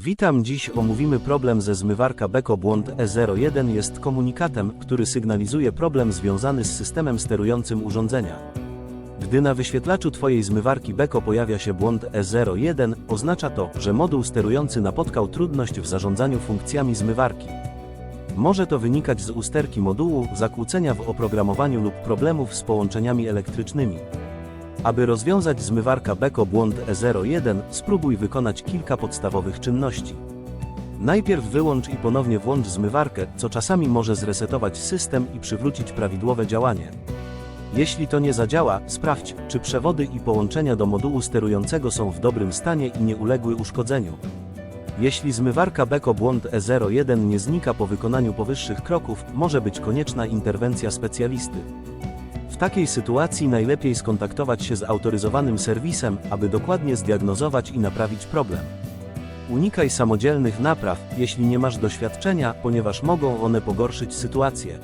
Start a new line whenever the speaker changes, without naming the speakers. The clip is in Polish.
Witam, dziś omówimy problem ze zmywarka Beko błąd E01 jest komunikatem, który sygnalizuje problem związany z systemem sterującym urządzenia. Gdy na wyświetlaczu Twojej zmywarki Beko pojawia się błąd E01, oznacza to, że moduł sterujący napotkał trudność w zarządzaniu funkcjami zmywarki. Może to wynikać z usterki modułu, zakłócenia w oprogramowaniu lub problemów z połączeniami elektrycznymi. Aby rozwiązać zmywarka Beko błąd E01, spróbuj wykonać kilka podstawowych czynności. Najpierw wyłącz i ponownie włącz zmywarkę, co czasami może zresetować system i przywrócić prawidłowe działanie. Jeśli to nie zadziała, sprawdź, czy przewody i połączenia do modułu sterującego są w dobrym stanie i nie uległy uszkodzeniu. Jeśli zmywarka Beko błąd E01 nie znika po wykonaniu powyższych kroków, może być konieczna interwencja specjalisty. Takiej sytuacji najlepiej skontaktować się z autoryzowanym serwisem, aby dokładnie zdiagnozować i naprawić problem. Unikaj samodzielnych napraw, jeśli nie masz doświadczenia, ponieważ mogą one pogorszyć sytuację.